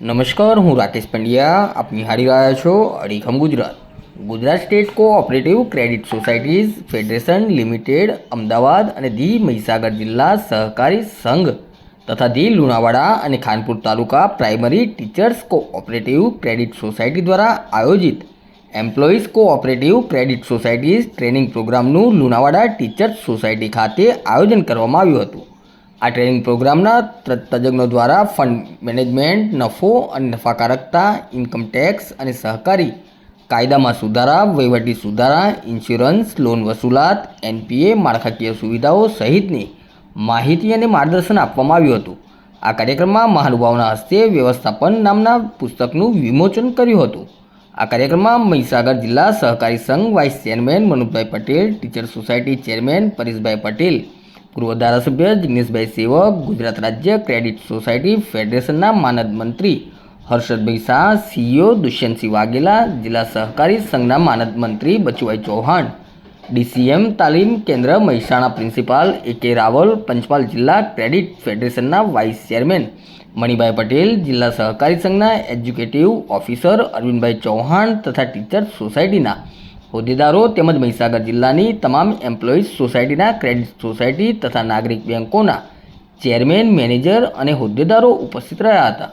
નમસ્કાર, હું રાકેશ પંડ્યા. આપ નિહાળી રહ્યા છો અડીખમ Gujarat. Gujarat state cooperative credit societies federation limited, Ahmedabad અને ધી મહીસાગર જિલ્લા સહકારી સંઘ તથા ધી લુણાવાડા અને Khanpur taluka primary teachers cooperative credit society દ્વારા આયોજિત employees cooperative credit societies training પ્રોગ્રામનું લુણાવાડા ટીચર્સ સોસાયટી ખાતે આયોજન કરવામાં આવ્યું હતું. આ ટ્રેનિંગ પ્રોગ્રામના તજજ્ઞો દ્વારા ફંડ મેનેજમેન્ટ, નફો અને નફાકારકતા, ઇન્કમ ટેક્સ અને સહકારી કાયદામાં સુધારા, વહીવટી સુધારા, ઇન્સ્યોરન્સ, લોન વસૂલાત, એનપીએ, માળખાકીય સુવિધાઓ સહિતની માહિતી અને માર્ગદર્શન આપવામાં આવ્યું હતું. આ કાર્યક્રમમાં મહાનુભાવના હસ્તે વ્યવસ્થાપન નામના પુસ્તકનું વિમોચન કર્યું હતું. આ કાર્યક્રમમાં મહીસાગર જિલ્લા સહકારી સંઘ vice chairman Manubhai Patel, teacher society chairman Pareshbhai Patel પૂર્વ ધારાસભ્ય જિગ્નેશભાઈ સેવક, ગુજરાત રાજ્ય ક્રેડિટ સોસાયટી ફેડરેશનના માનદ મંત્રી હર્ષદભાઈ શાહ, સીઈઓ દુષ્યંતસિંહ વાઘેલા, જિલ્લા સહકારી સંઘના માનદ મંત્રી બચુભાઈ ચૌહાણ, ડીસીએમ તાલીમ કેન્દ્ર મહેસાણા પ્રિન્સિપાલ એ કે રાવલ, પંચમહાલ જિલ્લા ક્રેડિટ ફેડરેશનના વાઇસ ચેરમેન મણિભાઈ પટેલ, જિલ્લા સહકારી સંઘના એજ્યુકેટિવ ઓફિસર અરવિંદભાઈ ચૌહાણ તથા ટીચર સોસાયટીના હોદ્દેદારો તેમજ મહીસાગર જિલ્લાની તમામ એમ્પ્લોઈઝ સોસાયટીના ક્રેડિટ સોસાયટી તથા નાગરિક બેંકોના ચેરમેન મેનેજર અને હોદ્દેદારો ઉપસ્થિત રહ્યા હતા.